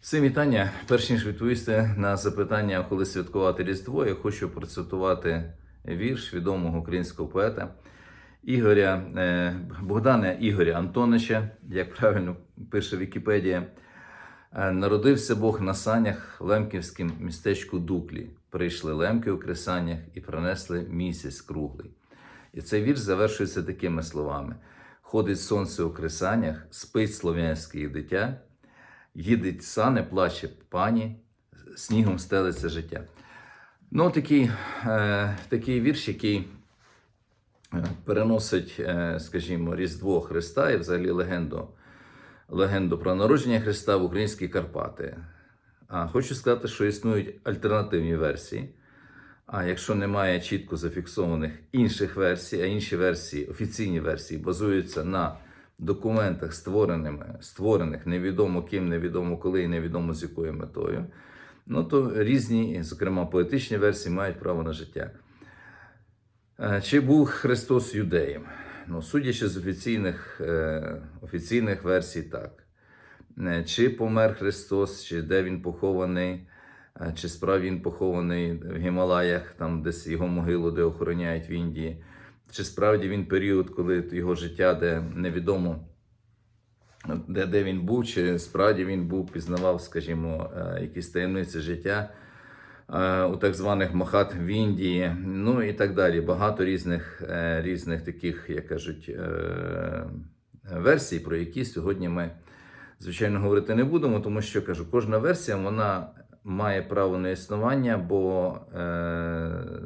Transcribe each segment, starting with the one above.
Всім вітання. Перш ніж відповісти на запитання, коли святкувати Різдво, я хочу процитувати вірш відомого українського поета Ігоря е, Богдана Ігоря Антонича, як правильно пише Вікіпедія. Е, Народився Бог на санях в лемківському містечку Дуклі. Прийшли лемки у кресаннях і принесли місяць круглий. І цей вірш завершується такими словами: Ходить сонце у кресанях, спить слов'янське дитя, їдеть сани, плаче пані, снігом стелиться життя. Ну, такий, е, такий вірш, який е, переносить, е, скажімо, Різдво Христа і взагалі легенду, легенду про народження Христа в українські Карпати. А хочу сказати, що існують альтернативні версії. А якщо немає чітко зафіксованих інших версій, а інші версії, офіційні версії, базуються на документах, створеними, створених невідомо ким, невідомо коли і невідомо з якою метою, ну то різні, зокрема поетичні версії, мають право на життя. Е, Чи був Христос юдеєм? Ну, судячи з офіційних, е, офіційних версій, так. Е, Чи помер Христос, чи де він похований, е, чи справді він похований в Гімалаях, там десь його могилу, де охороняють в Індії, чи справді він період, коли його життя, де невідомо, де, де він був, чи справді він був, пізнавав, скажімо, е, якісь таємниці життя е, у так званих Махат в Індії, ну і так далі. Багато різних, е, різних таких, як кажуть, версій, про які сьогодні ми, звичайно, говорити не будемо, тому що кажу, кожна версія вона має право на існування, бо е,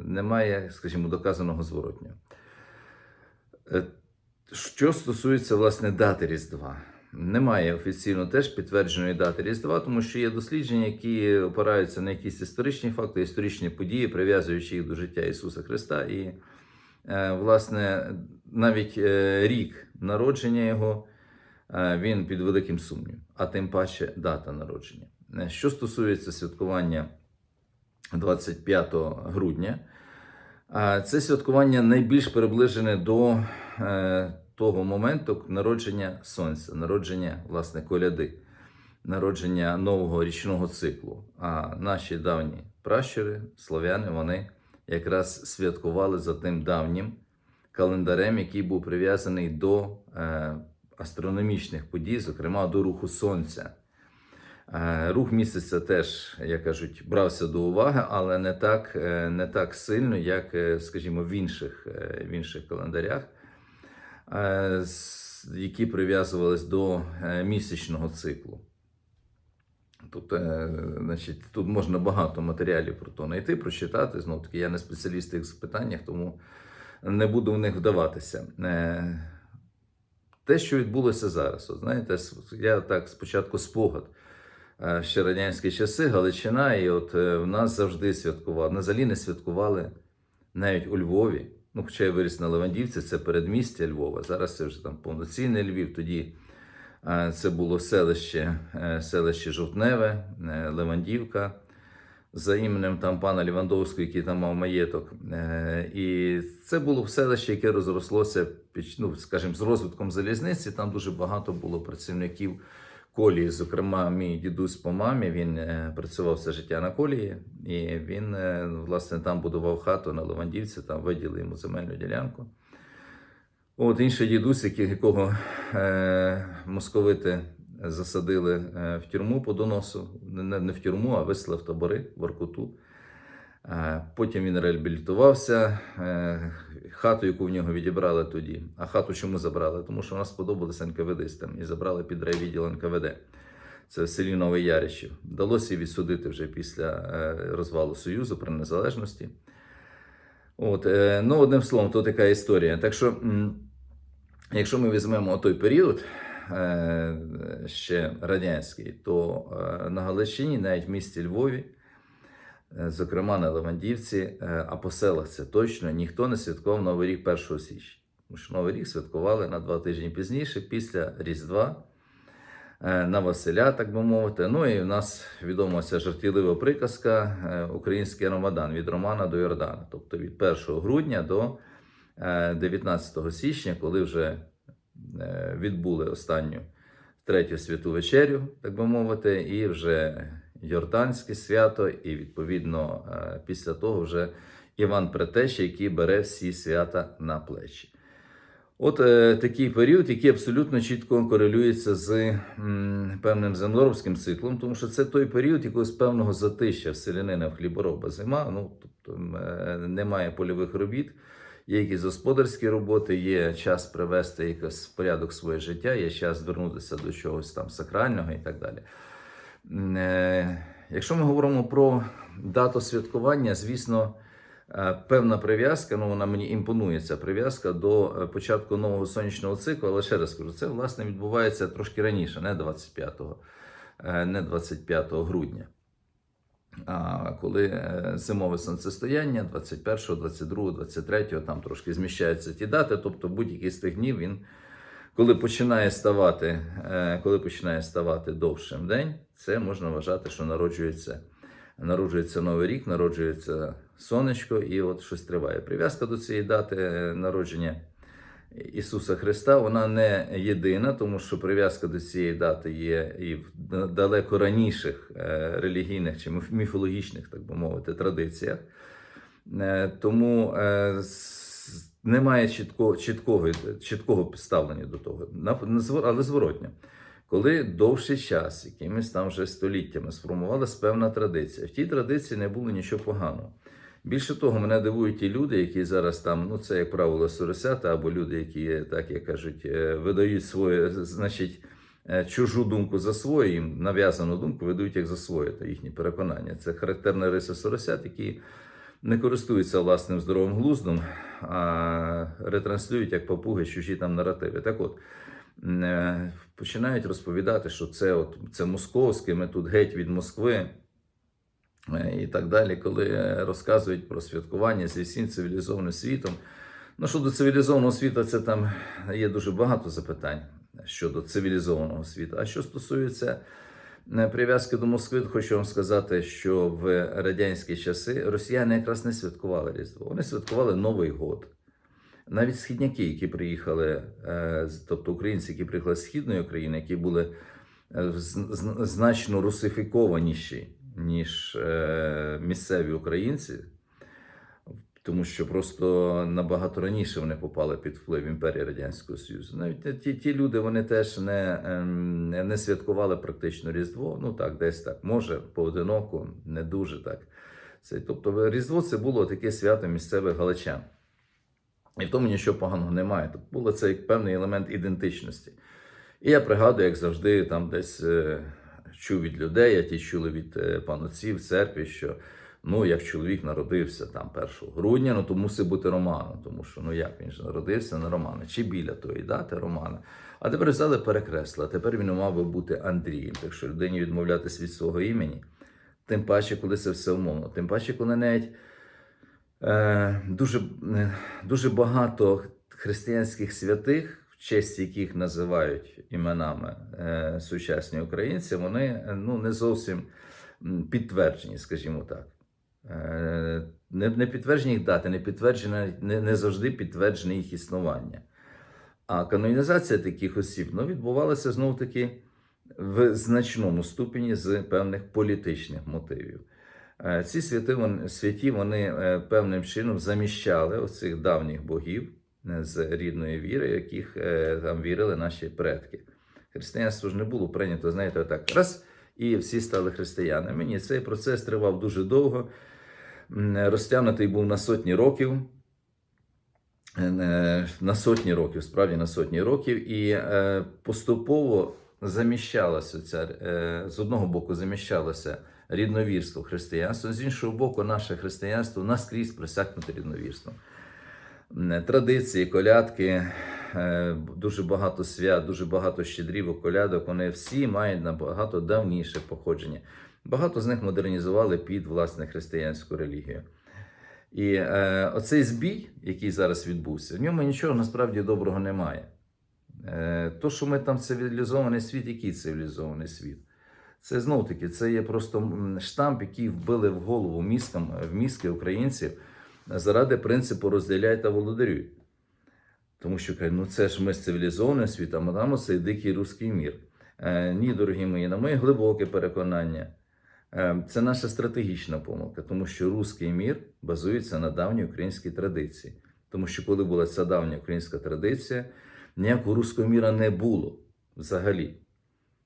немає, скажімо, доказаного зворотнього. Е, Що стосується власне дати Різдва, немає офіційно теж підтвердженої дати Різдва, тому що є дослідження, які опираються на якісь історичні факти, історичні події, прив'язуючи їх до життя Ісуса Христа. І, е, власне, навіть е, рік народження Його він під великим сумнівом, а тим паче дата народження. Що стосується святкування 25 грудня, Це святкування найбільш приближене до е, того моменту народження сонця, народження власне коляди, народження нового річного циклу. А наші давні пращури, слов'яни, вони якраз святкували за тим давнім календарем, який був прив'язаний до е, астрономічних подій, зокрема до руху сонця. Е, Рух місяця теж, як кажуть, брався до уваги, але не так, е, не так сильно, як, е, скажімо, в інших, в інших календарях, які прив'язувались до місячного циклу. Тут, значить, тут можна багато матеріалів про то знайти, прочитати. Знову таки, я не спеціаліст в цих питаннях, тому не буду в них вдаватися. Те, що відбулося зараз, от, знаєте, я так спочатку спогад. Е, Ще радянські часи, Галичина, і от е, в нас завжди святкували. На взагалі не святкували навіть у Львові. Ну, хоча я виріс на Левандівці, це передмістя Львова. Зараз це вже там повноцінний Львів. Тоді е, це було селище, селище Жовтневе, Левандівка за іменем там пана Лівандовського, який там мав маєток. І це було селище, яке розрослося ну, скажімо, з розвитком залізниці. Там дуже багато було працівників колії. Зокрема, мій дідусь по мамі він е, працював все життя на колії, і він е, власне там будував хату на Левандівці, там виділи йому земельну ділянку. От інший дідусь, якого е, московити засадили е, в тюрму по доносу, не, в тюрму, а вислали в табори в Оркуту. Е, Потім він реабілітувався. е, Хату, яку в нього відібрали тоді. А хату чому забрали? Тому що вона сподобалася НКВДистам і забрали під райвідділ НКВД. Це в селі Новий Ярищів. Вдалося відсудити вже після е, розвалу Союзу при незалежності. От, ну, одним словом, то така історія. Так що, якщо ми візьмемо той період ще радянський, то на Галичині, навіть в місті Львові, зокрема на Левандівці, е, а по селах це точно ніхто не святкував Новий рік 1 січня. Тому що Новий рік святкували на два тижні пізніше, після Різдва, е, на Василя, так би мовити. Ну і в нас відома ця жартівлива приказка е, Український Рамадан від Романа до Йордана, тобто від 1 грудня до е, 19 січня, коли вже е, відбули останню третю святу вечерю, так би мовити, і вже Йорданське свято, і відповідно е, після того вже Іван Претеща, який бере всі свята на плечі. От е, такий період, який абсолютно чітко корелюється з м, певним землеробським циклом, тому що це той період якогось певного затища в селянина в хлібороба зима. Ну тобто е, немає польових робіт, є якісь господарські роботи, є час привести якось в порядок своє життя, є час звернутися до чогось там сакрального і так далі. Е, Якщо ми говоримо про дату святкування, звісно. Е, Певна прив'язка, ну вона мені імпонує ця прив'язка до е, початку нового сонячного циклу, але ще раз кажу, це власне відбувається трошки раніше, не 25, е, не 25 грудня. А коли зимове сонцестояння 21, 22, 23, там трошки зміщаються ті дати, тобто будь-який з тих днів він, коли починає ставати, е, коли починає ставати довшим день, це можна вважати, що народжується народжується Новий рік, народжується сонечко, і от щось триває. Прив'язка до цієї дати е, народження Ісуса Христа, вона не єдина, тому що прив'язка до цієї дати є і в далеко раніших е, релігійних чи міфологічних, так би мовити, традиціях. Тому немає чіткого, чіткого, чіткого ставлення до того, але зворотня. Коли довший час, якимись там вже століттями, сформувалась певна традиція. В тій традиції не було нічого поганого. Більше того, мене дивують ті люди, які зараз там, ну це як правило, соросята, або люди, які, так як кажуть, е, видають своє, значить, е, чужу думку за свою, їм нав'язану думку видають як за своє, та їхні переконання. Це характерна риса соросят, які не користуються власним здоровим глуздом, а ретранслюють як папуги чужі там наративи. Так от. е, Починають розповідати, що це от це московське, ми тут геть від Москви е, і так далі, коли розказують про святкування зі всім цивілізованим світом. Ну, щодо цивілізованого світу, це там є дуже багато запитань щодо цивілізованого світу. А що стосується прив'язки до Москви, хочу вам сказати, що в радянські часи росіяни якраз не святкували Різдво. Вони святкували Новий год. Навіть східняки, які приїхали, е, тобто українці, які приїхали з східної України, які були е, значно русифікованіші, ніж е, місцеві українці, тому що просто набагато раніше вони попали під вплив імперії Радянського Союзу. Навіть ті, ті люди вони теж не, ем, не, святкували практично Різдво. Ну так, десь так, може, поодиноко, не дуже так. Це, тобто, Різдво це було таке свято місцевих галичан. І в тому нічого поганого немає. Тобто було це як певний елемент ідентичності. І я пригадую, як завжди, там десь е, чув від людей, а ті чули від е, панотців в церкві, що ну, як чоловік народився там 1 грудня, ну то мусить бути Романом, тому що ну як він ж народився на Романа, чи біля тої дати Романа. А тепер взяли перекресли, а тепер він мав би бути Андрієм. Так що людині відмовлятись від свого імені, тим паче, коли це все умовно, тим паче, коли навіть Е, дуже, е, дуже багато християнських святих, в честь яких називають іменами е, сучасні українці, вони е, ну, не зовсім підтверджені, скажімо так. Е, Не, не підтверджені їх дати, не підтверджена, не, не завжди підтверджене їх існування. А канонізація таких осіб ну, відбувалася знов таки в значному ступені з певних політичних мотивів. Е, Ці святи, святі вони е, певним чином заміщали оцих давніх богів з рідної віри, яких там вірили наші предки. Християнство ж не було прийнято, знаєте, так раз, і всі стали християнами. Ні, цей процес тривав дуже довго, розтягнутий був на сотні років. Е, На сотні років, справді на сотні років, і е, поступово заміщалося ця е, з одного боку заміщалося рідновірство християнство, з іншого боку, наше християнство наскрізь присякнуте рідновірством. Традиції, колядки, е, дуже багато свят, дуже багато щедрівок, колядок. Вони всі мають набагато давніше походження. Багато з них модернізували під власне християнську релігію. І е, оцей збій, який зараз відбувся, в ньому нічого насправді доброго немає. Е, то, що ми там цивілізований світ, який цивілізований світ? Це знов таки, це є просто штамп, який вбили в голову мізкам, в мізки українців заради принципу розділяй та володарюй. Тому що кажуть, ну це ж ми з цивілізованим світом, а там оцей дикий руський мір. Е, Ні, дорогі мої, на моє глибоке переконання, це наша стратегічна помилка, тому що руський мір базується на давній українській традиції. Тому що коли була ця давня українська традиція, ніякого руського міра не було взагалі.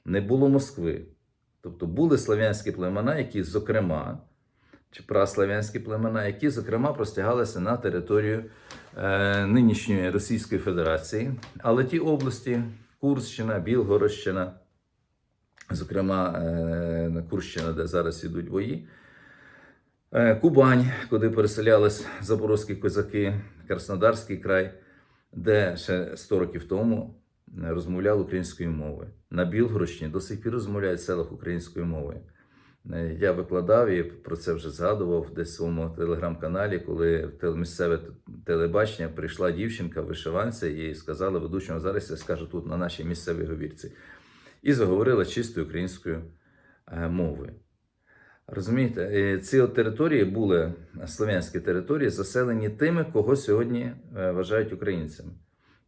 Не було Москви. Тобто були слав'янські племена, які, зокрема, чи праслав'янські племена, які, зокрема, простягалися на територію е, нинішньої Російської Федерації. Але ті області, Курщина, Білгородщина, зокрема, е, на Курщина, де зараз ідуть бої, е, Кубань, куди переселялись запорозькі козаки, Краснодарський край, де ще 100 років тому е, розмовляли українською мовою. На Білгородщині до сих пір розмовляють в селах українською мовою. Я викладав і про це вже згадував десь в своєму телеграм-каналі, коли в місцеве телебачення прийшла дівчинка в вишиванці і сказала ведучому, зараз я скажу тут на нашій місцевій говірці. І заговорила чистою українською е, мовою. Розумієте, е, ці території були слов'янські території, заселені тими, кого сьогодні е, вважають українцями.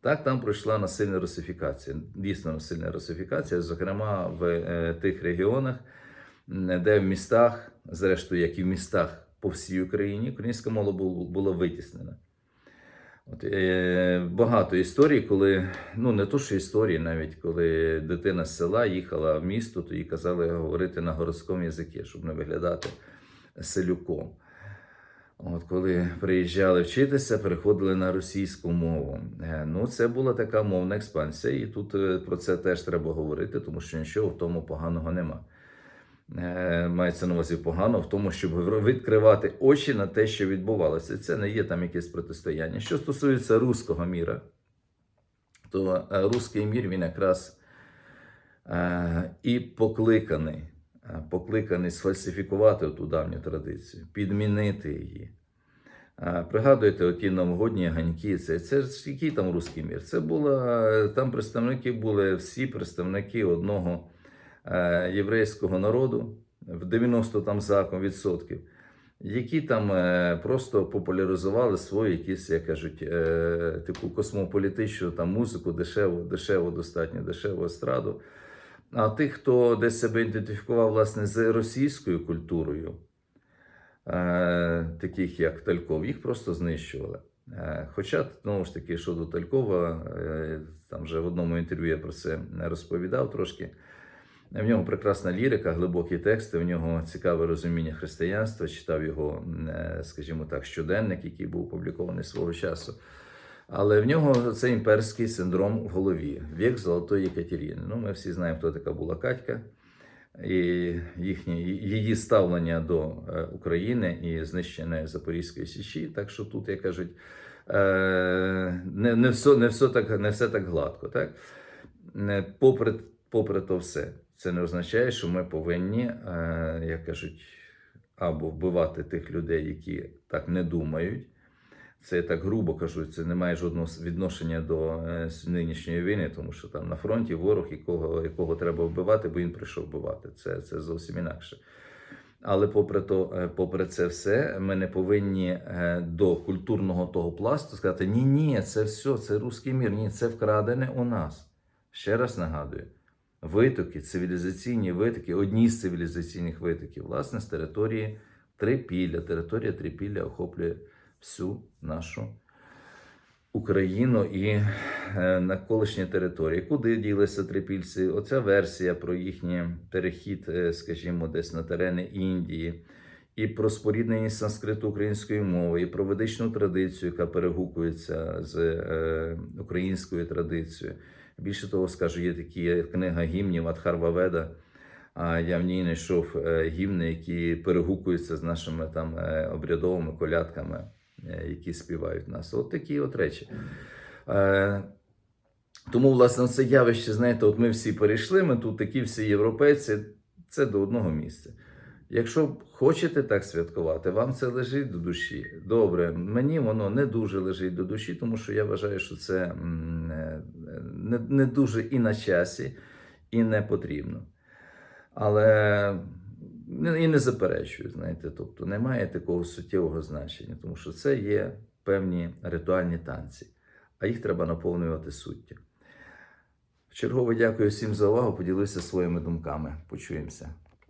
Так, там пройшла насильна русифікація, дійсно насильна русифікація, зокрема в тих регіонах, де в містах, зрештою, як і в містах по всій Україні, українська мова була витіснена. От, е, багато історій, коли, ну не то, що історії, навіть коли дитина з села їхала в місто, то їй казали говорити на городському язикі, щоб не виглядати селюком. От коли приїжджали вчитися, переходили на російську мову. Е, Ну, це була така мовна експансія, і тут е, про це теж треба говорити, тому що нічого в тому поганого нема. Е, Мається на увазі погано в тому, щоб відкривати очі на те, що відбувалося. Це не є там якесь протистояння. Що стосується руського міра, то е, руський мір він якраз е, і покликаний, покликаний сфальсифікувати ту давню традицію, підмінити її. Пригадуєте, оті новогодні ганьки, це, це який там руський мір? Це була там представники були всі представники одного єврейського народу в 90 там закон відсотків, які там е, просто популяризували свою якісь, як кажуть, е, таку космополітичну там музику, дешеву, дешеву, достатньо дешеву естраду. А тих, хто десь себе ідентифікував власне з російською культурою, е, таких як Тальков, їх просто знищували. Е, Хоча, знову ж таки, щодо Талькова, е, там вже в одному інтерв'ю я про це розповідав трошки. В нього прекрасна лірика, глибокі тексти, в нього цікаве розуміння християнства. Читав його, е, скажімо так, щоденник, який був опублікований свого часу. Але в нього це імперський синдром в голові, вік Золотої Екатерини. Ну, ми всі знаємо, хто така була Катька, і їхнє, її ставлення до е, України і знищення Запорізької Січі. Так що тут, як кажуть, е, не, не, все, не, все так, не все так гладко. Так? Попри, попри то все, це не означає, що ми повинні, е, як кажуть, або вбивати тих людей, які так не думають. Це я так грубо кажу, це не має жодного відношення до е, нинішньої війни, тому що там на фронті ворог, якого, якого треба вбивати, бо він прийшов вбивати. Це, це зовсім інакше. Але попри то, е, попри це все, ми не повинні до культурного того пласту сказати: ні, ні, це все, це руський мір, ні, це вкрадене у нас. Ще раз нагадую: витоки, цивілізаційні витоки, одні з цивілізаційних витоків, власне, з території Трипілля. Територія Трипілля охоплює всю нашу Україну і е, навколишні території. Куди ділися трипільці? Оця версія про їхній перехід, е, скажімо, десь на терени Індії, і про спорідненість санскриту української мови, і про ведичну традицію, яка перегукується з е, українською традицією. Більше того, скажу, є такі книга гімнів Адхарва Веда. А я в ній знайшов е, гімни, які перегукуються з нашими там е, обрядовими колядками, е, які співають нас. От такі от речі. Тому, власне, це явище, знаєте, от ми всі перейшли, ми тут такі всі європейці, це до одного місця. Якщо хочете так святкувати, вам це лежить до душі. Добре, мені воно не дуже лежить до душі, тому що я вважаю, що це не, не дуже і на часі, і не потрібно. Але і не заперечую, знаєте, тобто немає такого суттєвого значення, тому що це є певні ритуальні танці, а їх треба наповнювати суттю. Чергово дякую всім за увагу. Поділився своїми думками. Почуємося.